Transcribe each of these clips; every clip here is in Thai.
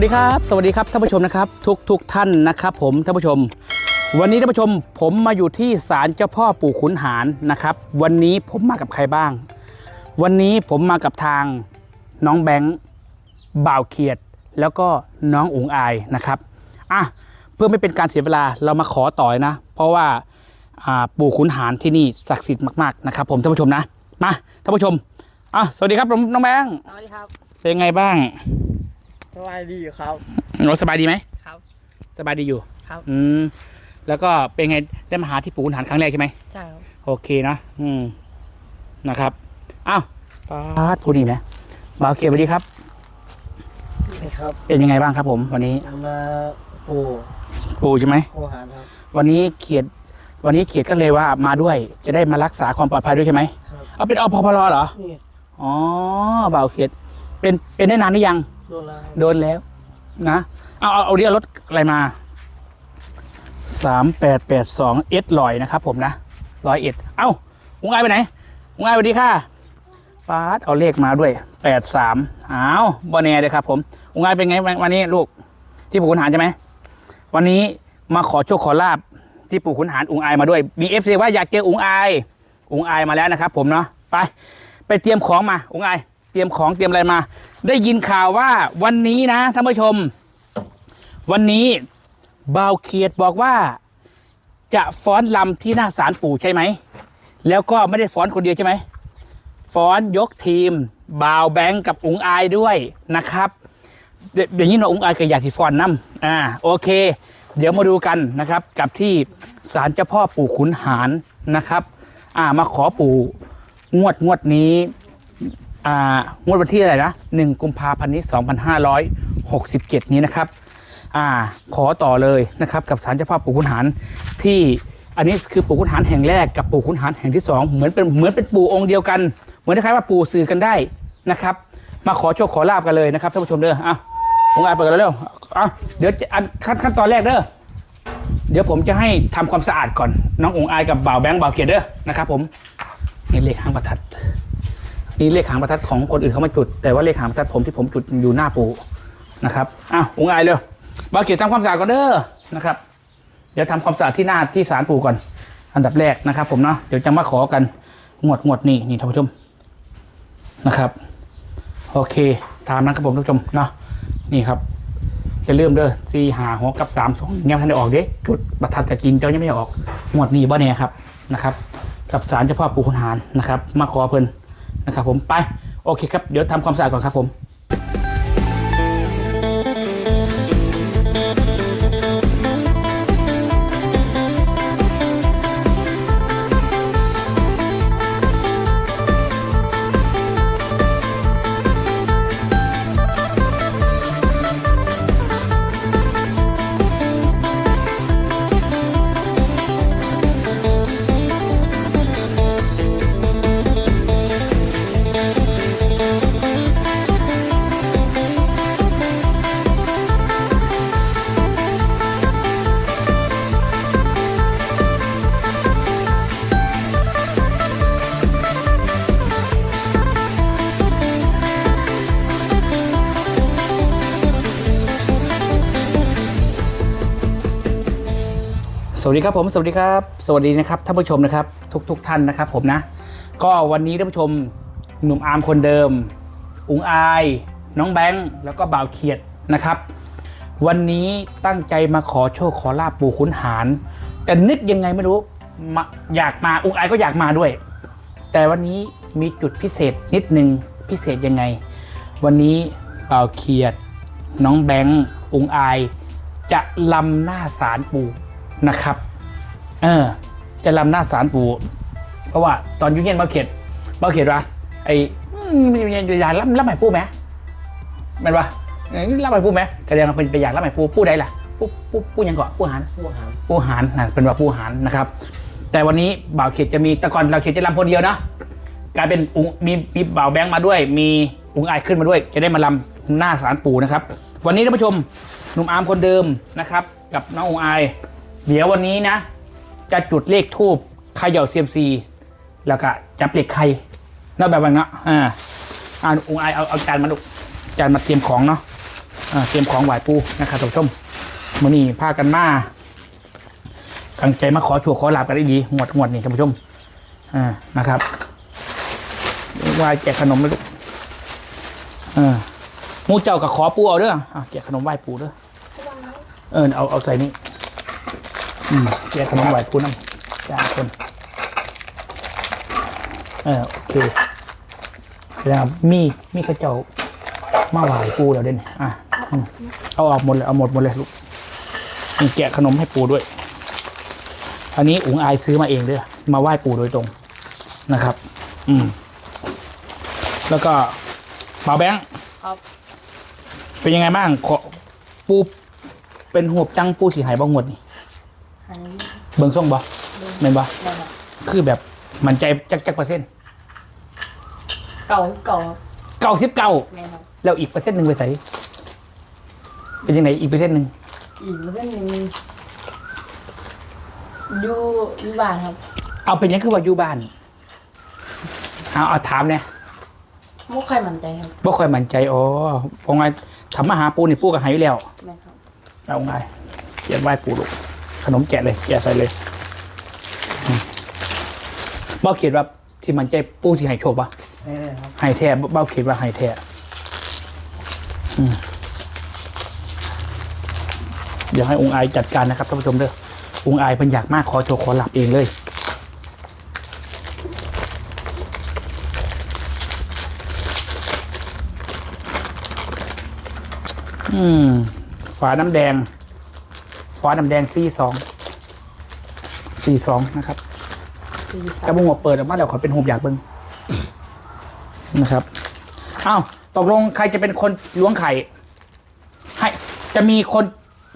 วัสดีครับสวัสดีครับท่านผู้ชมนะครับ ทุกทุกท่านนะครับ ผมท่านผู้ชม วันนี้ท่านผู้ชม ผมมาอยู่ที่ศาลเจ้าพ่อปู่ขุนหารนะครับ วันนี้ผมมากับใครบ้าง วันนี้ผมมากับทางน้องแบงค์บ่าวเขียด แล้วก็น้องอุ๋งอายนะครับอะเพื่อไม่เป็นการเสียเวลาเรามาขอต่อยนะ เพราะว่าอ่าปู่ขุนหารที่นี่ศักดิ์สิทธิ์มากๆนะครับ ผมท่านผู้ชมนะมาท่านผู้ชมอะสวัสดีครับผมน้องแบงค์สวัสดีครับเป็นไงบ้าง สบายดีอยู่ครับ เราสบายดีไหมครับ สบายดีอยู่ครับ อืมแล้วก็เป็นไงได้มาหาที่ปู่ขุนหารครั้งแรกใช่ไหมใช่ครับโอเคนะอืมนะครับอ้าวปาดพูดดีนะบ่าวเขียนสวัสดีครับ ครับเป็นยังไงบ้างครับ ผม วันนี้มาปูปู่ใช่ไหมปูหารครับ วันนี้เขียด วันนี้เขียดก็เลยว่ามาด้วย จะได้มารักษาความปลอดภัยด้วยใช่ไหมครับ เอาเป็นอพพลเหรอนี่อ๋อบ่าวเขียดเป็นเป็นได้นานหรือยัง โดนแล้วโดนแล้ว นะ เอาเอาเอาเรียกรถอะไรมาสามแปดแปดสองเอสลอยนะครับผมนะร้อยเอ็ดเอ้าอุงไอายไปไหนอุงไอายสวัสดีค่ะฟาดเอาเลขมาด้วยแปดสามอ้าวบอแน่เลยครับผมอุงไอายเป็นไงวันวันนี้ลูก ที่ปู่ขุนหารใช่ไหมวันนี้มาขอโชคขอลาบที่ปู่ขุนหารอุงไอายมาด้วยมีเอฟซีว่าอยากเจออุงไอายอุงไอายมาแล้วนะครับผมเนาะไปไปเตรียมของมาอุงไอาย เตรียมของเตรียมอะไรมา ได้ยินข่าวว่าวันนี้นะท่านผู้ชม วันนี้บาวเขียดบอกว่า จะฟ้อนลำที่หน้าศาลปู่ใช่ไหม แล้วก็ไม่ได้ฟ้อนคนเดียวใช่ไหมฟ้อนยกทีมบ่าวแบงก์กับอุ๋งอายด้วยนะครับเดี๋ยวอย่างนี้เนาะอุ๋งอายก็อยากสิฟ้อนน้ำอ่าโอเค เดี๋ยวมาดูกันนะครับกับที่ศาลเจ้าพ่อปู่ขุนหารนะครับ อ่ามาขอปู่งวดงวดนี้ อ่างวดวันที่อะไรนะหนึ่งกุมภาพันธ์นี้สองพันห้าร้อยหกสิบเจ็ดนี้นะครับอ่าขอต่อเลยนะครับกับศาลเจ้าพ่อปู่ขุนหารที่อันนี้คือปู่ขุนหารแห่งแรกกับปู่ขุนหารแห่งที่สองเหมือนเป็นเหมือนเป็นปู่องค์เดียวกัน เหมือนคล้ายๆว่าปู่สื่อกันได้นะครับ มาขอโชคขอลาบกันเลยนะครับท่านผู้ชมเด้ออะผมอ่านไปกันเร็วอะเดี๋ยวอันขั้นขั้นตอนแรกเด้อเดี๋ยวผมจะให้ทำความสะอาดก่อน น้ององค์อายกับบ่าวแบงค์บ่าวเขียดเด้อนะครับผมนี่เลขห้างประทัด นี่เลขหางประทัดของคนอื่นเขามาจุด แต่ว่าเลขหางประทัดผมที่ผมจุดอยู่หน้าปูนะครับอ้าวองค์อายเร็วบาเขียนทำความสะอาดก่อนเด้อนะครับ เดี๋ยวทำความสะอาดที่หน้าที่ศาลปูก่อน อันดับแรกนะครับ ผมเนาะเดี๋ยวจะมาขอกันงวดงวดนี่นี่ท่านผู้ชมนะครับโอเคตามนั้นครับผมท่านผู้ชมเนาะนี่ครับจะเริ่มเด้อสี่หาหกกับสามสองยังไม่ทันได้ออกเด้จุดประทัดกับจริงเจ้ายังไม่ได้ออกงวดนี้บ่แน่ครับนะครับ กับศาลเจ้าพ่อปู่ขุนหารนะครับ มาขอเพิ่น นะครับผมไปโอเคครับเดี๋ยวทำความสะอาดก่อนครับผม สวัสดีครับผมสวัสดีครับ สวัสดีนะครับท่านผู้ชมนะครับ ทุกทุกๆท่านนะครับ ผมนะ ก็วันนี้ท่านผู้ชมหนุ่มอาร์มคนเดิม อุงอาย น้องแบงค์แล้วก็บ่าวเขียดนะครับ วันนี้ตั้งใจมาขอโชคขอลาบปู่ขุนหาร แต่นึกยังไงไม่รู้มาอยากมาอุงอายก็อยากมาด้วย แต่วันนี้มีจุดพิเศษนิดนึงพิเศษยังไง วันนี้บ่าวเขียด น้องแบงค์อุงอาย จะลำหน้าศาลปู่ นะครับ เออ จะลำหน้าศาลปู่เพราะว่าตอนอยุ่งเย็นเบาเขียดเบาเขียดวะไอ้อืมอยากลำลำใหม่ปู่ไหมแมันวะเอ้ยลำใหม่ปู่ไหมแสดงว่าเป็นไปอยากลำใหม่ปู่ปู่ใดล่ะปู่ปู่ปู่หยังก่อนปู่หันปูหารผู้หารนะเป็นว่าผู้หารนะครับ แต่วันนี้บ่าวเขตจะมีแต่ก่อนเราเขตจะรำคนเดียวนะกลายเป็นอุมีมีบ่าวแบงค์มาด้วย มีอุงอายขึ้นมาด้วย จะได้มาลำหน้าศาลปู่นะครับ วันนี้ท่านผู้ชมหนุ่มอาร์มคนเดิมนะครับ กับน้องอุงอาย เดี๋ยววันนี้นะ จะจุดเลขทูบเขย่าเซียมซีแล้วก็จับเลขไข่นอกแบบว่าเนาะอ่าอ่าอุงอายเอาเอาจานมาลูกจานมาเตรียมของเนาะอ่าเตรียมของไหวปูนะครับท่านผู้ชมมื่อนี้พากันมาตั้งใจมาขอชัวขอหลับกันได้ดีงวดงวดนี่ท่านผู้ชมอ่านะครับไหว่าแจกขนมเลยลูกอ่ามูเจ้ากับขอปูเอาเด้ออะแจกขนมไหว้ปูเด้อเออเอาเอาใส่นี่ อืมแจกขนมไหว้ปูน้ำจ้าคนเออโอเคแล้วมีมีข้าเจ้ามาไหวปูแล้วเด่นอะอืมเอาออกหมดเลยเอาหมดหมดเลยลูกมีแกะขนมให้ปูด้วย อันนี้อุ๋งอายซื้อมาเองเด้อมาไหว้ปูโดยตรงนะครับ อืม แล้วก็เบาแบงค์ครับเป็นยังไงบ้างขอปูเป็นหัวจังปูสีหายบ้างหมดนี่ อันนี้เบิ่งส่งบ่เม่นบ่ได้ครับคือแบบมันใจจักจักเปอร์เซ็นต์เก่าเก่าเก้าสิบเก้าแม่ครับแล้วอีกเปอร์เซ็นต์หนึ่งไปใส่เป็นยังไงอีกเปอร์เซ็นต์หนึ่งอีกเรื่องหนึ่งอยู่อยู่บ้านครับเอาเป็นยังคือว่าอยู่บ้านเอาเอาถามเนี่ยไม่ค่อยมั่นใจครับบ่ค่อยมั่นใจอ๋อเพราะไงทำมาหาปูนี่ปูกับหายอยู่แล้วแม่ครับ เอาไงเกียนไหว้ปูลูก ขนมแกะเลย แกะใส่เลยอืมเบ้าเขียนว่าที่มันใจปูสิใหายโชคปะแม่ครับใหายแท้เบ้าเขียนว่าใหายแท้อืมเดี๋ยวให้องค์อายจัดการนะครับท่านผู้ชมเด้อองค์อายเป็นอยากมากขอโชว์ขอหลับเองเลยอืมฝาน้ำแดง ฝาน้ำแดงซีสองสี่สองนะครับสี่กระบุงหัวเปิดออกมาแล้วขอเป็นหูอยากเบิ้งนะครับอ้าวตกลงใครจะเป็นคนล้วงไข่ ให้จะมีคน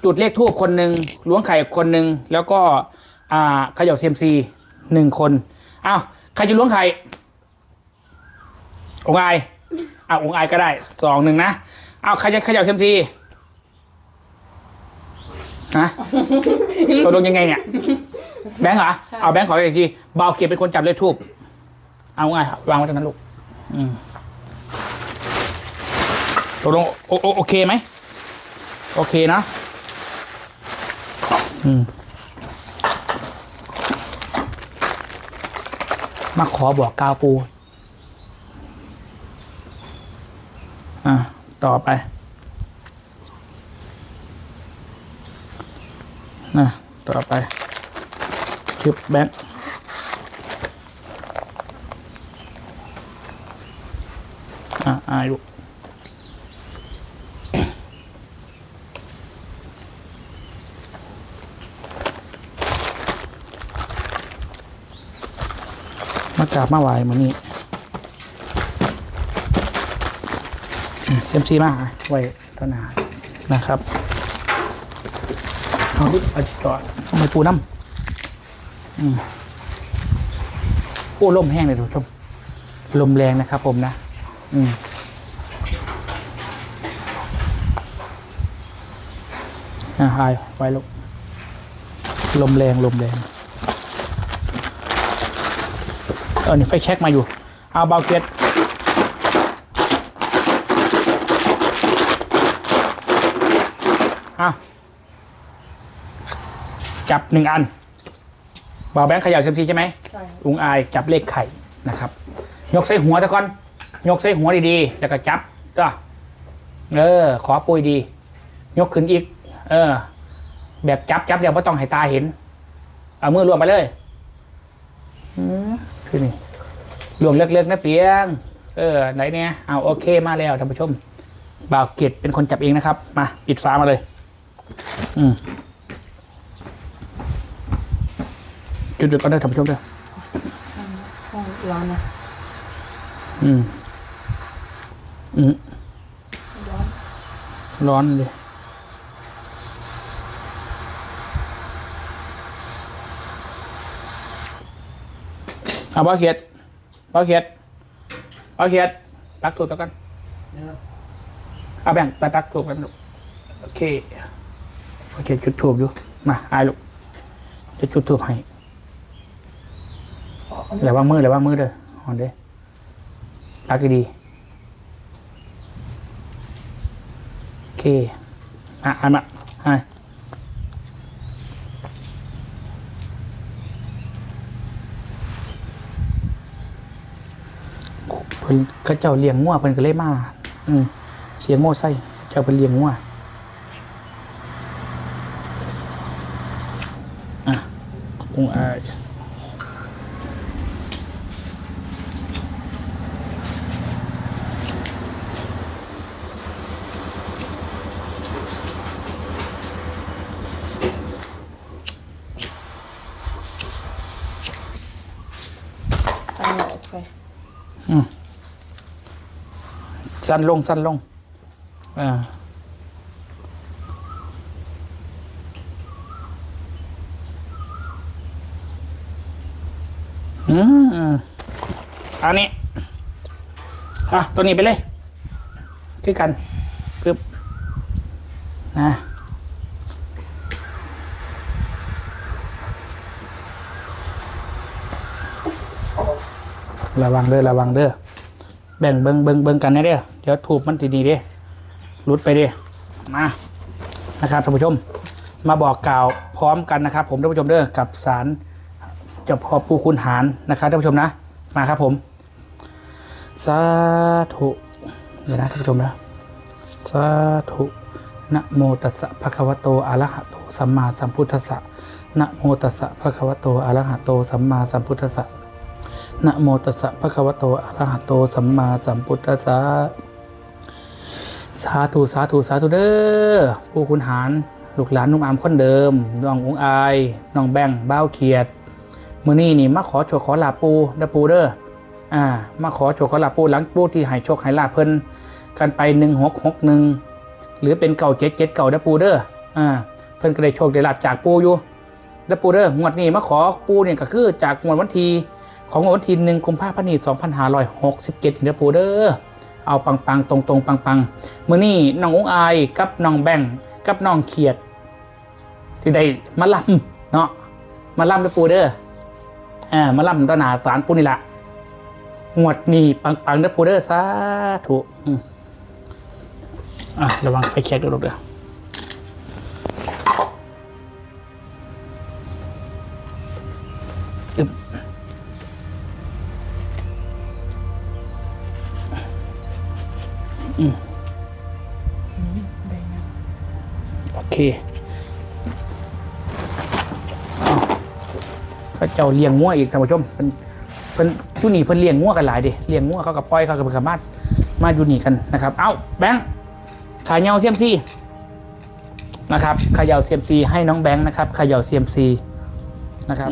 จุดเลขทูบคนหนึ่งล้วงไข่คนหนึ่งแล้วก็อ่าเขย่าเซียมซีหนึ่งคนอ้าวใครจะล้วงไข่องค์อายอ้าวองค์อายก็ได้สองหนึ่งนะอ้าวใครจะเขย่าเซียมซี ฮะตกลงยังไงเนี่ย แบงค์เหรอ เอาแบงค์ขออีกทีเบาเขียนเป็นคนจับเลขทูบเอาไงวางไว้ตรงนั้นลูกอืมตกลงโอโอโอเคไหม โอเคนะ อืม มาขอบอกกาวปู อะ ต่อไป นะต่อไปชึบแบงค์อะอายุมากราบมาไหวมานี่เซมซีมาไว้ตอนหนานะครับ เอาดิเอาจอดเอาไปปูน้ำอืมโอ้ลมแห้งเลยทุกผู้ชมลมแรงนะครับผมนะ อืมอ่าหายไว้ลูกลมแรงลมแรงเออนี่ไฟแช็กมาอยู่ เอาเบาเกตเอา จับหนึ่งอันบาแบงค์เขย่าเซยมซีใช่ไหมใช่ครับอุงอายจับเลขไข่นะครับ ยกใส่หัวตะก่อน ยกใส่หัวดีๆ แล้วก็จับก็เออ ขอปุยดี ยกขึ้นอีก เออ แบบจับจับเดี๋ยวไม่ต้องให้ตาเห็น เอามือรวมไปเลยอืมคือนี่รวมเล็กๆนะเปียง เออ ไหนเนี่ยเอาโอเคมาแล้วท่านผู้ชมบ่าวเกตเป็นคนจับเองนะครับ มาปิดฟ้ามาเลย อืม จุดๆก็ได้ท่านผู้ชมเด้อห้องร้อนนะอืมอืมร้อนร้อนเลยเอาบ้าเขียดบ้าเขียดบ้าเขียดตักถูกแล้วกันนะครับเอาแบ่งไปตักถูกกันลูกโอเคโอเคจุดถูกอยู่มาอายลูกจะจุดถูกให้ แล้วว่างมือแล้วว่างมือเด้อหอนเด้อตักดีโอเคอะอันมาอะเพิ่นก็เจ้าเลี้ยงงัวเพิ่นก็เลยมาอืมเสียงโม่ไส้เจ้าเพิ่นเลี้ยงงัวอะองอาย ตามออก ไปสั้นลงสั้นลง อ่า อืมอันนี้ อะ ตัวนี้ไปเลย คือกันปึ๊บนะ ระวังเด้อระวังเด้อแบ่งเบิงเบิงเบิงกันนะเด้อเดี๋ยวถูกมันดีเด้หลุดไปเด้มานะครับท่านผู้ชม มาบอกกล่าวพร้อมกันนะครับ ผมท่านผู้ชมเด้อกับสารเจ้าพ่อปู่คุณหารนะครับท่านผู้ชมนะมาครับผมสาธุเดี๋ยวนะท่านผู้ชมนะสาธุนะโมตัสสะภะคะวะโตอะระหะโตสัมมาสัมพุทธัสสะนะโมตัสสะภะคะวะโตอะระหะโตสัมมาสัมพุทธัสสะ นะโมตัสสะภะคะวะโตอะระหะโตสัมมาสัมพุทธัสสะสาธุสาธุสาธุเด้อผู้คุณหารลูกหลานนุ่มอามคนเดิมน้ององอายน้องแบงบ้าวเขียดมื้อนี้นี่มาขอโชคขอลาปูเด้อปูเด้ออ่ามาขอโชคขอลาปูหลังปูที่ให้โชคให้ลาเพิ่นกันไป1661หกหกหนึ่งหรือเป็นเก่า7 7เจ็ดเก่าเด้อปูเด้ออ่าเพิ่นก็ได้โชคได้ลาบจากปูอยู่เด้อปูเด้องวดนี้มาขอปูเนี่ยก็คือจากงวดวันที่ ของวันที่หนึ่งกุมภาพันธ์สองพันห้าร้อยหกสิบเจ็ดเดปูเดอร์เอาปังปังๆตรงตรงๆ ปังปังๆมื่อนี้น้องอุ้งอายกับน้องแบงกับน้องเขียดที่ได้มาล่ำเนาะมาล่ำเดปูเดอร์อ่ามาล่ำต้นหนาสารปูนี่ละงวดนี้ปังปังๆเดปูเดอร์สาธุอืมอะระวังไฟแช็กด้วยลูกเด้อ โอเคอ้าวพระเจ้าเลี้ยงงัวอีกท่านผู้ชมเป็นเป็นอยู่นี่เพิ่นเลี้ยงงัวกันหลายดิเลี้ยงงัวเขากับปล่อยเขากับสามารถมาอยู่นี่กันนะครับ เอ้าแบงค์ขายเงาเซียมซีนะครับเขย่าเซียมซีให้น้องแบงค์นะครับเขย่าเซียมซีนะครับ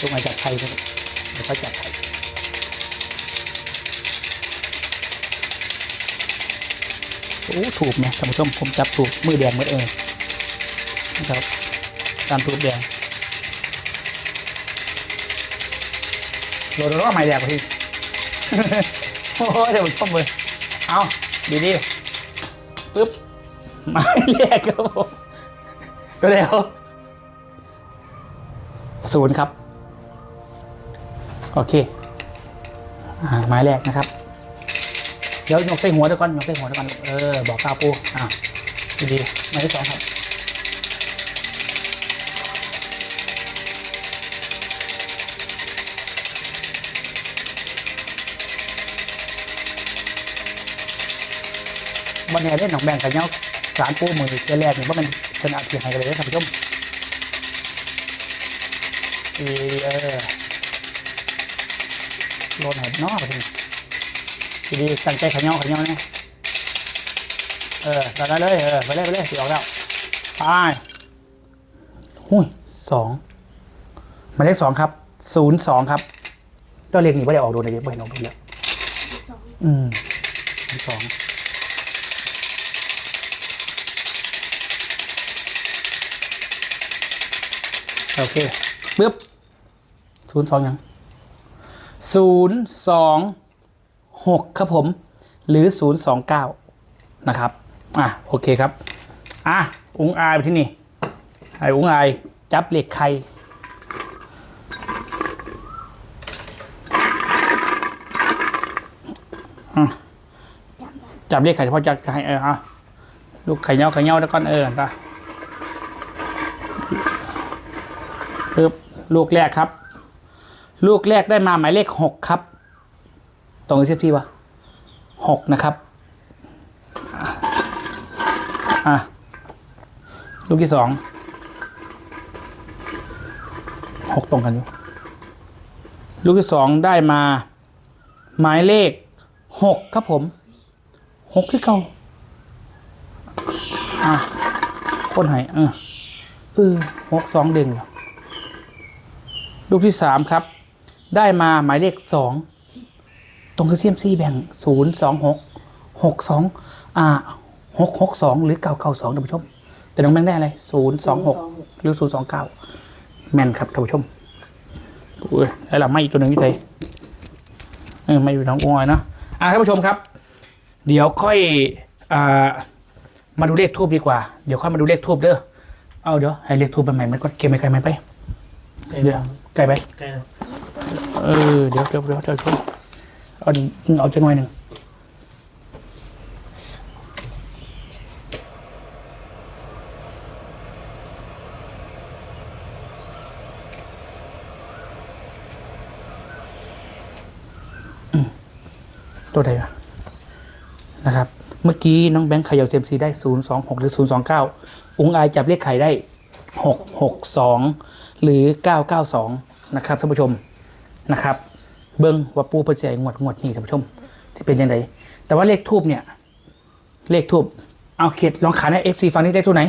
ลงมาจากไทยเลย เดี๋ยวเขาจับไทยโอ้ถูกไหมท่านผู้ชมผมจับถูกมือแดงมือเองนะครับการถูกแดงโดนร้อไม้แดงพี่โอ้โหเดี๋ยวผมชมเลยเอาดีดีปึ๊บไม้แรกครับผมตัวเดียวศูนย์ครับ โอเคอ่าไม้แรกนะครับ เดี๋ยวยกใส่หัวเดี๋ยวก่อนยกใส่หัวเดี๋ยวก่อนเออบอกกล่าวปูอ่าดีๆไม้ที่สองครับวันนี้เล่นหนองแบงกับเงาสารปูมือเจแรกเนี่ยว่ามันเป็นอาชีพให้กันเลยนะท่านผู้ชมเออ โลนหายนอกไปทีดีๆตั้งใจขยันขยันนะเออตอนนั้เลยเออไปเลยไปเลยสิออกแล้วไปหุ้ยสองหมายเลขสองครับศูนย์สองครับตัวเลขนี้ไม่ได้ออกโดูในเด็กไม่เห็นออกดูแล้วอืมสองโอเคปึ๊บศูนย์สองยัง 026 ครับผม หรือ 029 นะครับ อะ โอเคครับ อะ อุ้งอายไปที่นี่ ไอ้อุ้งอาย จับเหล็กไข่จับเรียกไข่พ่อจับไข่เออฮะลูกไข่เน่าไข่เน่าแล้วก้อนเออตาปึ๊บลูกแรกครับ ลูกแรกได้มาหมายเลขหกครับ ตรงกับเซฟซี่ปะหกนะครับ อะ ลูกที่สองหกตรงกันอยู่ ลูกที่สองได้มา หมายเลขหกครับผมหกคือเก่าอะคนไหนเออเออหกสองเด้งเหรอลูกที่สามครับ ได้มาหมายเลขสองตรงกับเซียมซีแบ่งศูนย์สองหกหกสองอ่าหกหกสองหรือเก้าเก้าสองท่านผู้ชม แต่น้องแบงค์ได้อะไรศูนย์สองหกหรือศูนย์สองเก้าแม่นครับท่านผู้ชมอุ้ยแล้วเราไม่อีกตัวหนึ่งที่ไทยเออไม่อยู่น้องอ้อยเนอะอะท่านผู้ชมครับ เดี๋ยวค่อยอ่ามาดูเลขทูบดีกว่า เดี๋ยวค่อยมาดูเลขทูบเด้อ เอาเดี๋ยวให้เลขทูบไปใหม่มันก็เก็บไปไกลไหมไป เดี๋ยวไกลไปใกล เออเดี๋ยวเดี๋ยวเดี๋ยวเดี๋ยวเอาดิเอาจังหน่อยหนึ่งตัวใดอะนะครับ เมื่อกี้น้องแบงค์เขย่าเซมซีได้026หรือ029อุ้งอายจับเลขไข่ได้662หรือ992นะครับท่านผู้ชม นะครับ เบิ้งว่าปูเพิ่นสิให้งวดงวดนี้ท่านผู้ชมที่เป็นยังไงแต่ว่าเลขทูบเนี่ย เลขทูบเอาเขียดลองขานให้เอฟซีฟังนี่ได้ตัวไหน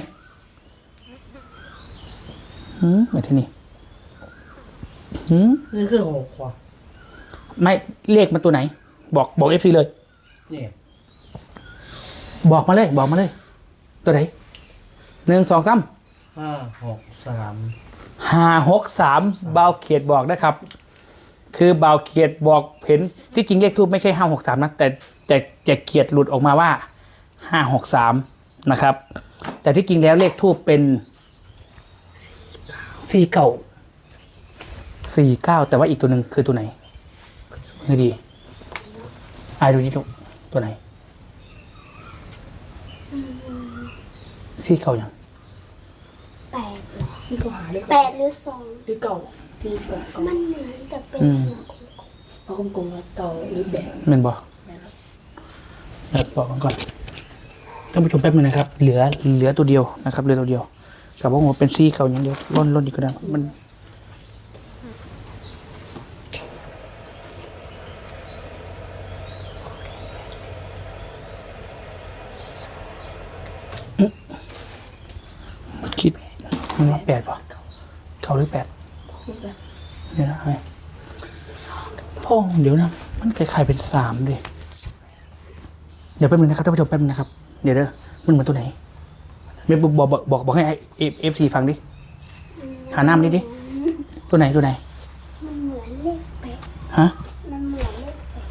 หืมมาที่นี่หืมนี่คือหกว่ะไม่เลขมันตัวไหน บอกบอกเอฟซีเลย นี่บอกมาเลย บอกมาเลย ตัวไหนหนึ่งสองสามห้าหกสามห้าหกสามเบาเขียดบอกนะครับ คือเบาเขียดบอกเห็นที่จริงเลขทูบไม่ใช่ห้าหกสามนะแต่แต่จะเขียดหลุดออกมาว่าห้าหกสามนะครับ แต่ที่จริงแล้วเลขทูบเป็นสี่เก้าสี่เก้าแต่ว่าอีกตัวหนึ่งคือตัวไหนนี่ดีอายดูนี่ดูตัวไหนสี่เก้ายังแปดเหรอที่เขาหาด้วยแปดหรือสองหรือเก่า ที่เก่าเก่ามันเหมือนจะเป็นอืมเพราะกลมๆว่าเก่าหรือแบบเมนบอกเดี๋ยวบอกกันก่อนท่านผู้ชมแป๊บนึงนะครับ เหลือเหลือตัวเดียวนะครับเหลือตัวเดียวกับว่าผมเป็นซี่เขาอย่างเดียวล่นล่นอีกก็ได้มันอื้อคิดมันว่าแปดป่ะเก้าหรือแปด เดี๋ยวนะให้พ่อเดี๋ยวนะ มันคล้ายๆเป็นสามดิเดี๋ยวแป๊บนึงนะครับท่านผู้ชมแป๊บนึงนะครับ เดี๋ยวเด้อมันเหมือนตัวไหนเมย์บอกบอกบอกบอกให้เอฟซีฟังดิหาหน้ามันดิดิตัวไหนตัวไหนมันเหมือนเลขแปดฮะมันเหมือนเลขแปด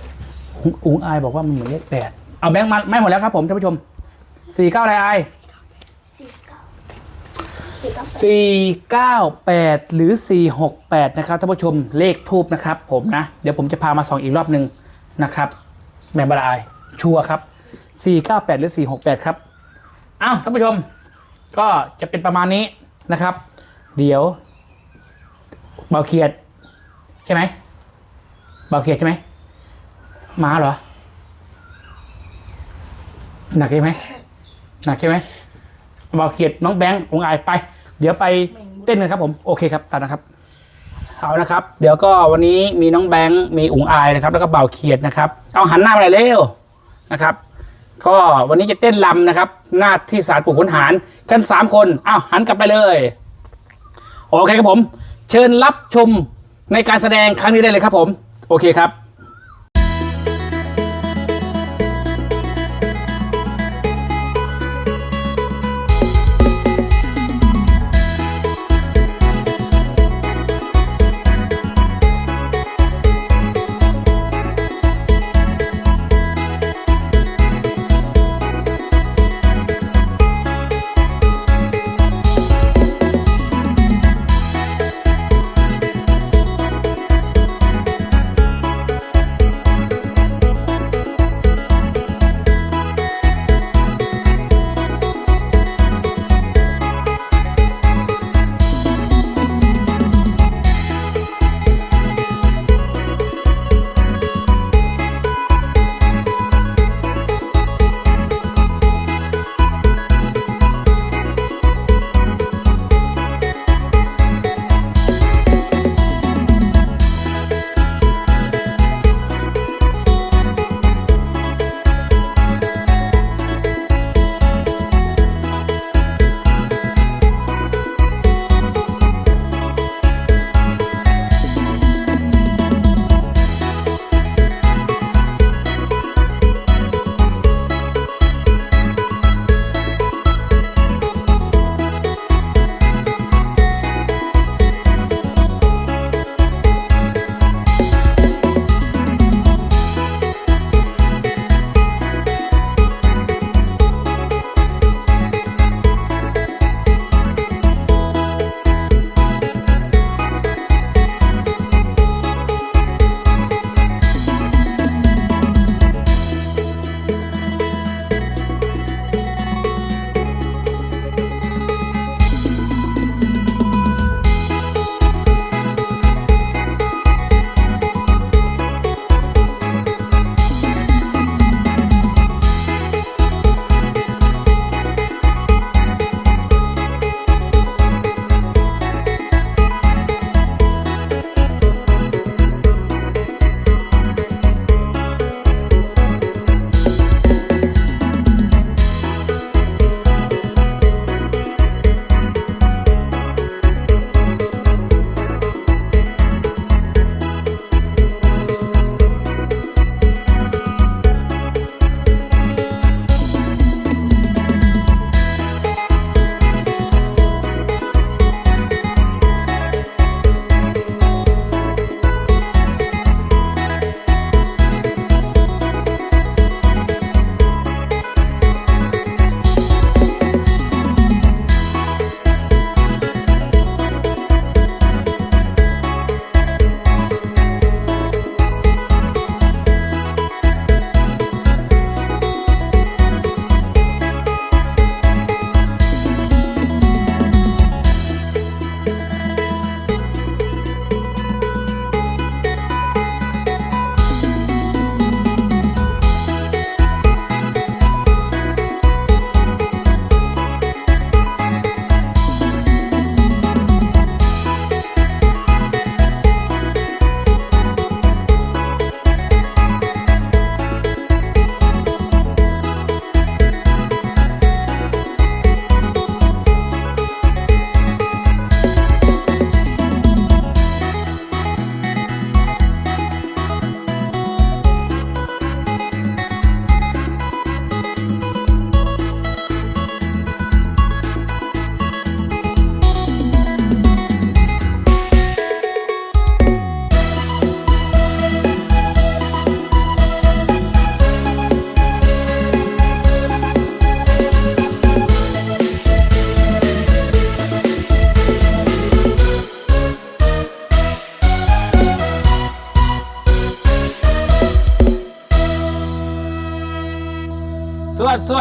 อุอุ๋งอายบอกว่ามันเหมือนเลขแปดเอาแบงค์มาไม่หมดแล้วครับผมท่านผู้ชมสี่เก้าอะไรอ 498 หรือ 468 นะครับท่านผู้ชมเลขทูบนะครับ ผมนะ เดี๋ยวผมจะพามาส่องอีกรอบหนึ่งนะครับแม่บลาย ชัวครับ 498 หรือ 468 ครับอ้าวท่านผู้ชม ก็จะเป็นประมาณนี้นะครับ เดี๋ยวเบาเขียด ใช่ไหมเบาเขียดใช่ไหมม้าเหรอ หนักใช่ไหมหนักใช่ไหม บาเขียดน้องแบงค์องอายไป เดี๋ยวไปเต้นกันครับผมโอเคครับตัดนะครับเอานะครับ เดี๋ยวก็วันนี้มีน้องแบงค์มีอุ๋งอายนะครับ แล้วก็เบาเขียดนะครับ เอาหันหน้ามาหน่อยเร็วนะครับ ก็วันนี้จะเต้นลำนะครับ หน้าที่ศาลปู่ขุนหารกันสามคนอ้าวหันกลับไปเลยโอเคครับผม เชิญรับชมในการแสดงครั้งนี้ได้เลยครับผม โอเคครับ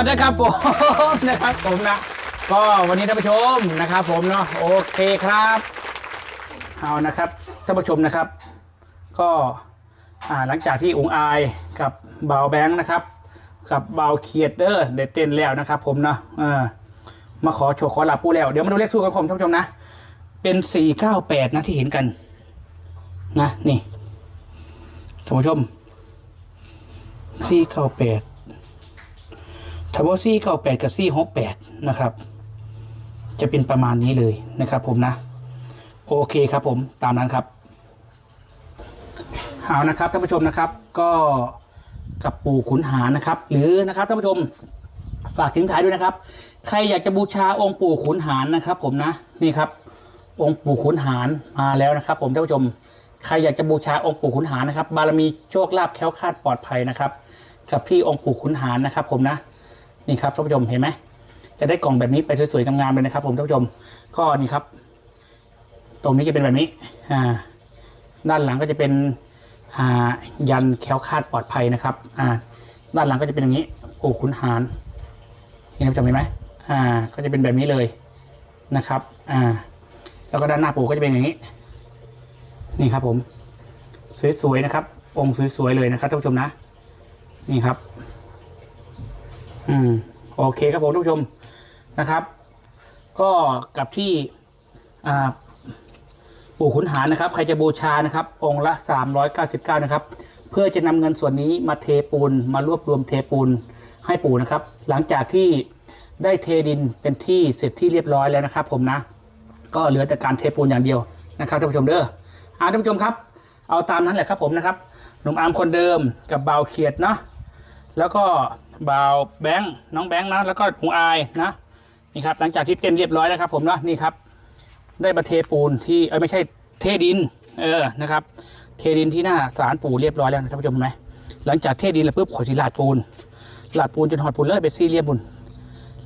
สวัสดีสวัสดีครับผมนะครับผมนะ ก็วันนี้ท่านผู้ชมนะครับ ผมเนาะโอเคครับเอานะครับท่านผู้ชมนะครับ ก็หลังจากที่องค์อายกับเบาแบงค์นะครับ กับเบาเคียดเดอร์ได้เต้นแล้วนะครับ ผมเนาะเออมาขอโชว์ขอลาปูแล้ว เดี๋ยวมาดูเลขทูกของผมท่านผู้ชมนะ เป็นสี่เก้าแปดนะที่เห็นกัน นะนี่ท่านผู้ชมสี่เก้าแปด ถ้าว่าสี่เก้าแปดกับสี่หกแปดนะครับ จะเป็นประมาณนี้เลยนะครับ ผมนะ โอเคครับผมตามนั้นครับเอานะครับท่านผู้ชมนะครับ ก็กับปู่ขุนหารนะครับ หรือนะครับท่านผู้ชมฝากทิ้งท้ายด้วยนะครับ ใครอยากจะบูชาองค์ปู่ขุนหารนะครับ ผมนะนี่ครับ องค์ปู่ขุนหารมาแล้วนะครับ ผมท่านผู้ชม ใครอยากจะบูชาองค์ปู่ขุนหารนะครับ บารมีโชคลาภแค้วคาดปลอดภัยนะครับ กับที่องค์ปู่ขุนหารนะครับ ผมนะ นี่ครับท่านผู้ชมเห็นไหมจะได้กล่องแบบนี้ไปสวยๆงามๆเลยนะครับ ผมท่านผู้ชมก็นี่ครับ ตรงนี้จะเป็นแบบนี้อ่าด้านหลังก็จะเป็นอ่ายันแคล้วคลาดปลอดภัยนะครับอ่าด้านหลังก็จะเป็นอย่างนี้ปู่ขุนหารนี่ท่านผู้ชมเห็นไหมอ่า ก็จะเป็นแบบนี้เลยนะครับ อ่า แล้วก็ด้านหน้าปู่ก็จะเป็นอย่างนี้ นี่ครับผม สวยๆนะครับ องค์สวยๆเลยนะครับท่านผู้ชมนะ นี่ครับ อืมโอเคครับผมท่านผู้ชมนะครับ ก็กับที่อ่าปู่ขุนหารนะครับ ใครจะบูชานะครับ องค์ละ 399 นะครับ เพื่อจะนำเงินส่วนนี้มาเทปูนมารวบรวมเทปูนให้ปู่นะครับ หลังจากที่ได้เทดินเป็นที่เสร็จที่เรียบร้อยแล้วนะครับ ผมนะ ก็เหลือแต่การเทปูนอย่างเดียวนะครับท่านผู้ชมเด้ออ่าท่านผู้ชมครับ เอาตามนั้นแหละครับผมนะครับหนุ่มอาร์มคนเดิมกับเบาเขียดเนาะแล้วก็ บาวแบงค์น้องแบงค์นะแล้วก็หมูอายนะนี่ครับหลังจากที่เต็มเรียบร้อยแล้วครับผมเนาะนี่ครับ ได้มาเทปูนที่เออไม่ใช่เทดิน เออนะครับ เทดินที่หน้าศาลปู่เรียบร้อยแล้วนะท่านผู้ชมเห็นไหมหลังจากเทดินแล้วปุ๊บขอสิลาดปูนลาดปูนจนหอดปูนเลยเป็นสี่เหลี่ยมปูน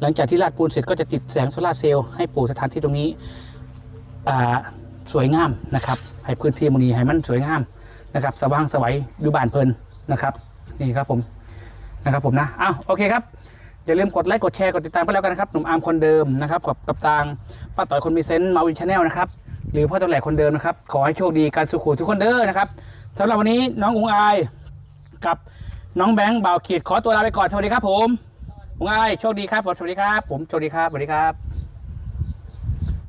หลังจากที่ลาดปูนเสร็จก็จะติดแสงโซลาร์เซลล์ให้ปู่สถานที่ตรงนี้อ่าสวยงามนะครับให้พื้นที่ตรงนี้ให้มันสวยงามนะครับ สว่างสวัยดูบานเพลินนะครับ นี่ครับผม นะครับผมนะอ้าวโอเคครับอย่าลืมกดไลค์กดแชร์กดติดตามไปแล้วกันนะครับหนุ่มอาร์มคนเดิมนะครับกับกับตางป้าต่อยคนมีเซนต์มาวินชาแนลนะครับหรือพ่อตัวแหลกคนเดิมนะครับขอให้โชคดีการสุขุทุกคนเด้อนะครับสำหรับวันนี้น้องอุงอายกับน้องแบงค์บ่าวขีดขอตัวลาไปก่อนสวัสดีครับผมอุงอายโชคดีครับสวัสดีครับ ผมโชคดีครับสวัสดีครับ